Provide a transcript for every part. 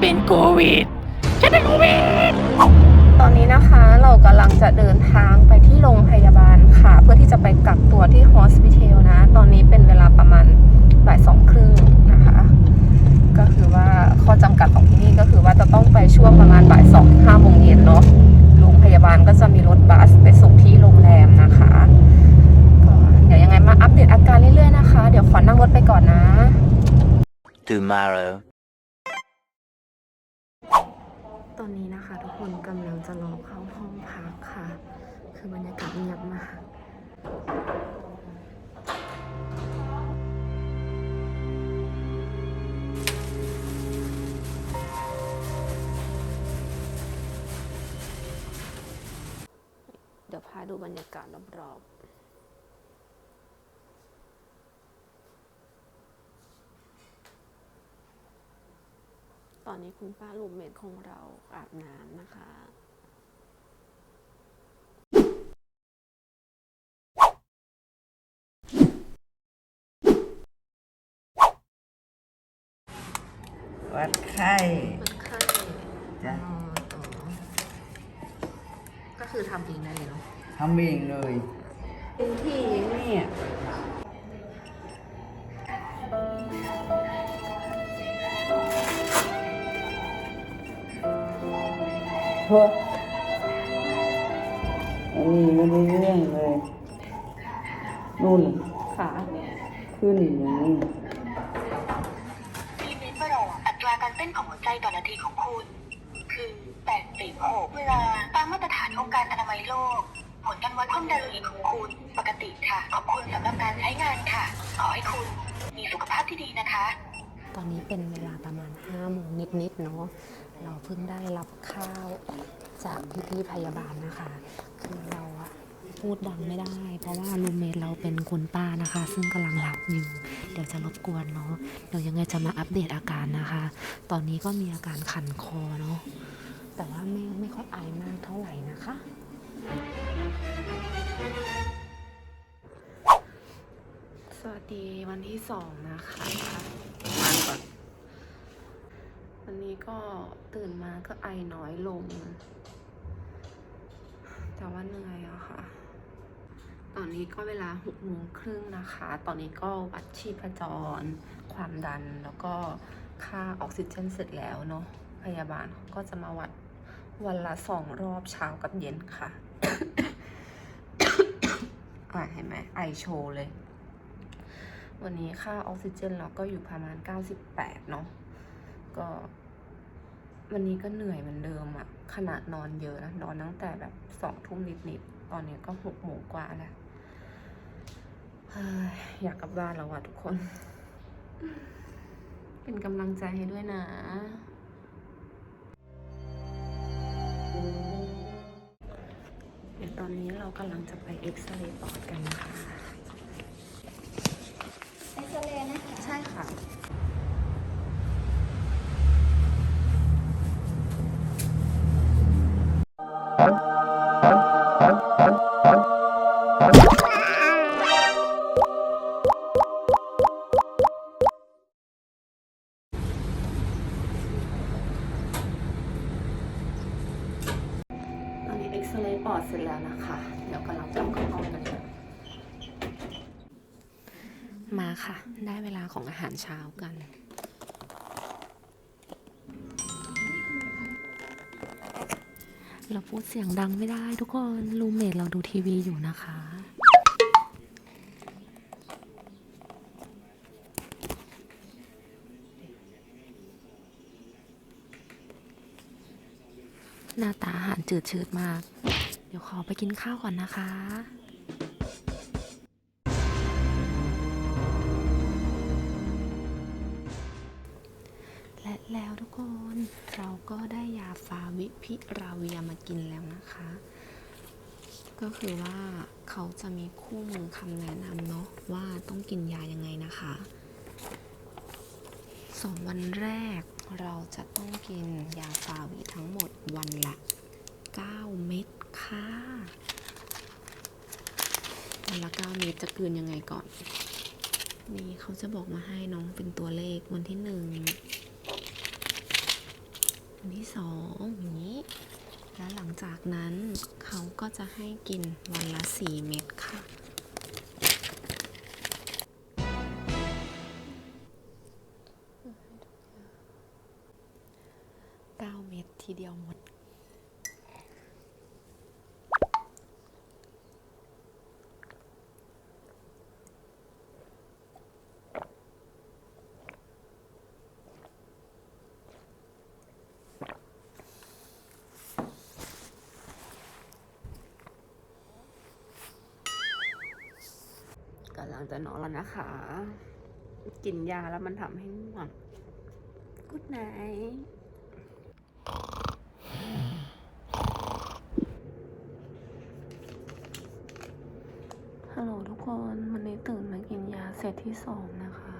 เป็นโควิด ฉันเป็นโควิด ตอนนี้นะคะเรากำลังจะเดินทางไปที่โรงพยาบาลค่ะ เพื่อที่จะไปกักตัวที่ฮอสพิทอลนะ ตอนนี้เป็นเวลาประมาณบ่ายสองครึ่งนะคะ ก็คือว่าข้อจำกัดของที่นี่ก็คือว่าจะต้องไปช่วงประมาณบ่ายสองถึงห้าโมงเย็นเนาะ โรงพยาบาลก็จะมีรถบัสไปส่งที่โรงแรมนะคะก็เดี๋ยวยังไงมาอัปเดตอาการเรื่อยๆนะคะ เดี๋ยวขอนั่งรถไปก่อนนะ tomorrow ตอนนี้นะคะ ทุกคนกำลังจะรอเข้าห้องพักค่ะ คือบรรยากาศเงียบมากเดี๋ยวพาดูบรรยากาศรอบๆ อนนี้คุณป้าลูกเมดของเราอาบน้ำนะคะ วัดไข้คนไข้จ้ะอ๋ออ๋อก็คือทำเองได้เลยเนาะทำเองเลย เป็นที่เนี่ย พวกอันนี้ไม่ได้เรื่องเลยนู่นขาขึ้นอย่างนี้ลิมิตประหลอดอัตราการเต้นของหัวใจต่อนาทีของคุณ คือ8.6เวลาตามมาตรฐานองค์การอนามัยโลก ผลการวัดความดันโลหิตของคุณปกติค่ะ ขอบคุณสำหรับการใช้งานค่ะ ขอให้คุณมีสุขภาพที่ดีนะคะ ตอนนี้เป็นเวลาประมาณ5โมงนิดๆเนาะ เราเพิ่งได้รับข้าวจากพี่ๆพยาบาลนะคะ คือเราอะพูดดังไม่ได้ เพราะว่ารูเมทเราเป็นคุณป้านะคะ ซึ่งกำลังหลับอยู่ เดี๋ยวจะรบกวนเนาะเดี๋ยวยังไงจะมาอัปเดตอาการนะคะ ตอนนี้ก็มีอาการขันคอเนาะแต่ว่าไม่ไม่ค่อยไอมากเท่าไหร่นะคะสวัสดีวันที่สองนะคะ้ก็ตื่นมาก็ไอน้อยลง แต่ว่าเหนื่อยอะค่ะ ตอนนี้ก็เวลาหกโมงครึ่งนะคะ ตอนนี้ก็วัดชีพจร ความดันแล้วก็ค่าออกซิเจนเสร็จแล้วเนาะพยาบาลก็จะมาวัดวันละสองรอบเช้ากับเย็นค่ะอะเห็นไหมไอโชว์เลย วันนี้ค่าออกซิเจนเราก็อยู่ประมาณ 98 เนาะก็ วันนี้ก็เหนื่อยเหมือนเดิมอะขนาดนอนเยอะนะนอนตั้งแต่แบบสองทุ่มนิดๆตอนนี้ก็หกโมงกว่าแล้วเฮ้ยอยากกลับบ้านแล้วอะทุกคน เป็นกำลังใจให้ด้วยนะเดี๋ยวตอนนี้เรากำลังจะไปเอ็กซเรย์ปอดกันนะคะเอ็กซเรย์นะคะ ใช่ค่ะ ซเรย์ปอดเสร็จแล้วนะคะ เดี๋ยวกำลังจะเข้าห้องกันค่ะมาค่ะ ได้เวลาของอาหารเช้ากัน เราพูดเสียงดังไม่ได้ทุกคน รูเมทเราดูทีวีอยู่นะคะ หน้าตาอาหารจืดชืดมาก เดี๋ยวขอไปกินข้าวก่อนนะคะและแล้วทุกคนเราก็ได้ยาฟาวิพิราเวียมากินแล้วนะคะ ก็คือว่าเขาจะมีคู่มือคำแนะนำเนาะว่าต้องกินยายังไงนะคะสองวันแรก เราจะต้องกินยาฟาวิทั้งหมดวันละ 9 เม็ดค่ะ วันละ 9 เม็ดจะกลืนยังไงก่อน นี่เขาจะบอกมาให้น้องเป็นตัวเลขวันที่หนึ่งสองอย่างนี้ แล้วหลังจากนั้นเขาก็จะให้กินวันละสี่เม็ดค่ะ ม็ดทีเดียวหมด กำลังจะนอนแล้วนะคะ กินยาแล้วมันทำให้ง่วงกุดไนฮัลโหลทุก คนวันนี้ตื่นมากินยาเซตที่สองนะคะ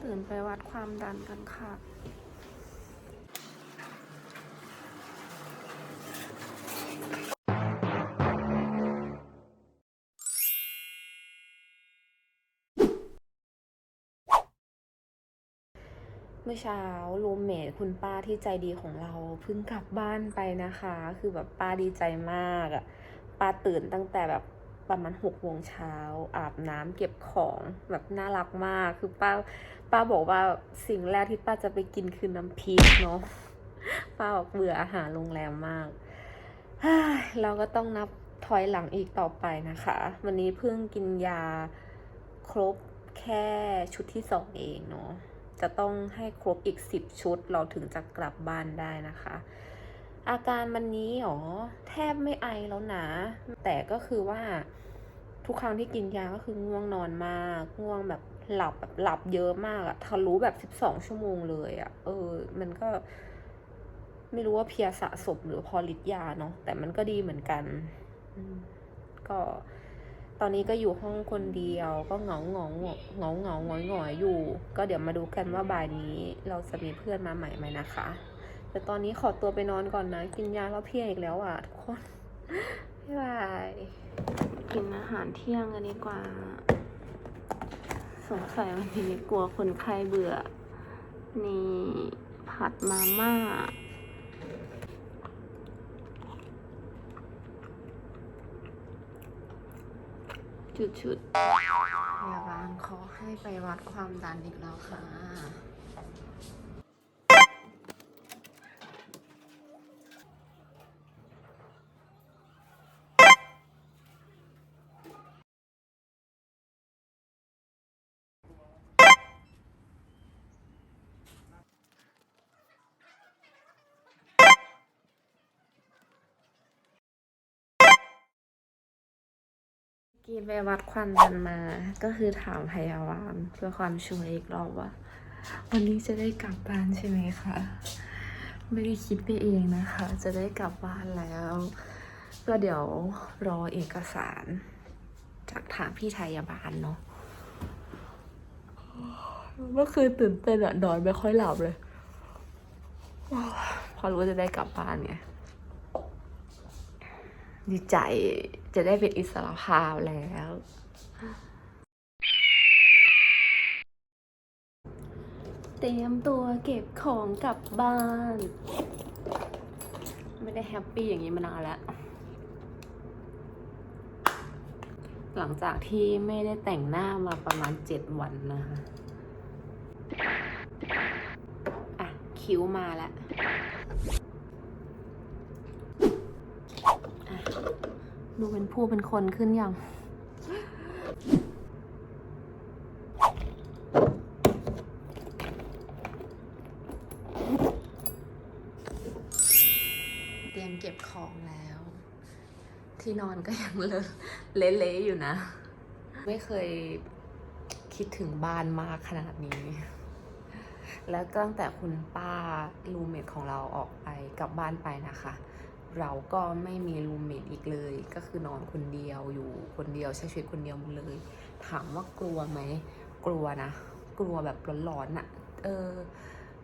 ตื่นไปวัดความดันกันค่ะ มื่อเช้ารูมเมทคุณป้าที่ใจดีของเราเพิ่งกลับบ้านไปนะคะ คือแบบป้าดีใจมากอะป้าตื่นตั้งแต่แบบประมาณหกโมงเช้าอาบน้ำเก็บของแบบน่ารักมากคือป้าป้าบอกว่าสิ่งแรกที่ป้าจะไปกินคือน้ำพริกเนาะป้าบอกเบื่ออาหารโรงแรมมากเฮ้ยเราก็ต้องนับถอยหลังอีกต่อไปนะคะ วันนี้เพิ่งกินยาครบแค่ชุดที่สองเองเนาะ จะต้องให้ครบอีกสิบชุด เราถึงจะกลับบ้านได้นะคะ อาการวันนี้หรอแทบไม่ไอแล้วนะ แต่ก็คือว่าทุกครั้งที่กินยาก็คือง่วงนอนมากง่วงแบบหลับแบบหลับเยอะมากอะทะลุแบบสิบสองชั่วโมงเลยอะเออ มันก็ ไม่รู้ว่าเพียสะสมหรือพอฤทธิ์ยาเนาะแต่มันก็ดีเหมือนกันก็ ตอนนี้ก็อยู่ห้องคนเดียวก็เหงาเหงาเหงาเหงาหงอยหงอยอยู่ ก็เดี๋ยวมาดูกันว่าบ่ายนี้เราจะมีเพื่อนมาใหม่ไหมนะคะ แต่ตอนนี้ขอตัวไปนอนก่อนนะ กินยาแล้วเพียอีกแล้วอะทุกคนบ๊ายบายกินอาหารเที่ยงกันดีกว่า สงสัยวันนี้กลัวคนไข้เบื่อ นี่ผัดมาม่า จุดๆพยาบาลขอให้ไปวัดความดันอีกแล้วค่ะ กีไปวัดความดันมา ก็คือถามพยาบาลเพื่อความชัวร์อีกรอบว่า วันนี้จะได้กลับบ้านใช่ไหมคะ ไม่ได้คิดไปเองนะคะ จะได้กลับบ้านแล้ว ก็เดี๋ยวรอเอกสาร จากทางพี่พยาบาลเนาะเมื่อคืนตื่นเต้นอะนอนไม่ค่อยหลับเลย พอรู้ว่าจะได้กลับบ้านไงดีใจ จะได้เป็นอิสระภาพแล้ว เตรียมตัวเก็บของกลับบ้าน ไม่ได้แฮปปี้อย่างนี้มานานแล้ว หลังจากที่ไม่ได้แต่งหน้ามาประมาณเจ็ดวันนะคะอะ คิ้วมาแล้ว ดูเป็นผู้เป็นคนขึ้นยังเตรียมเก็บของแล้ว ที่นอนก็ยังเลอะเละๆอยู่นะ ไม่เคยคิดถึงบ้านมากขนาดนี้ แล้วตั้งแต่คุณป้ารูเมทของเราออกไปกลับบ้านไปนะคะ เราก็ไม่มีรูมเมทอีกเลย ก็คือนอนคนเดียวอยู่คนเดียวใช้ชีวิตคนเดียวหมดเลย ถามว่ากลัวไหมกลัวนะ กลัวแบบหลอนๆอะเออ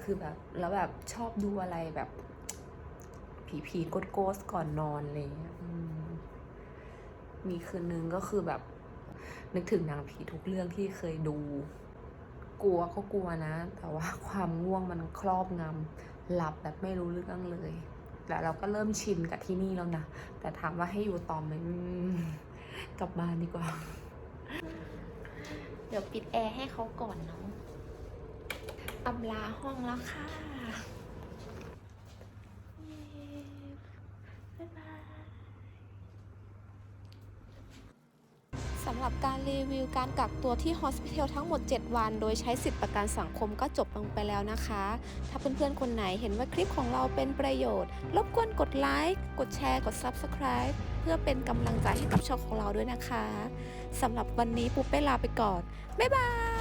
คือแบบแล้วแบบชอบดูอะไรแบบ ผีผีๆโกดโกสก่อนนอนเงี้ยมีคืนนึงก็คือแบบ นึกถึงนังผีทุกเรื่องที่เคยดู กลัวก็กลัวนะ แต่ว่าความง่วงมันครอบงำหลับแบบไม่รู้เรื่องเลย แล้วเราก็เริ่มชินกับที่นี่แล้วนะ แต่ถามว่าให้อยู่ต่อไหมอืมกลับบ้านดีกว่า เดี๋ยวปิดแอร์ให้เขาก่อนเนาะอำลาห้องแล้วค่ะเย้บ๊ายบาย สำห รีวิวการกักตัวที่ฮอสพิทอลทั้งหมด 7 วัน โดยใช้สิทธิประกันสังคมก็จบลงไปแล้วนะคะ ถ้าเพื่อนๆ คนไหนเห็นว่าคลิปของเราเป็นประโยชน์ รบกวนกดไลค์ กดแชร์ กด Subscribe เพื่อเป็นกำลังใจให้กับช่องของเราด้วยนะคะสำหรับวันนี้ปุ๊บเป้ลาไปก่อน บ๊ายบาย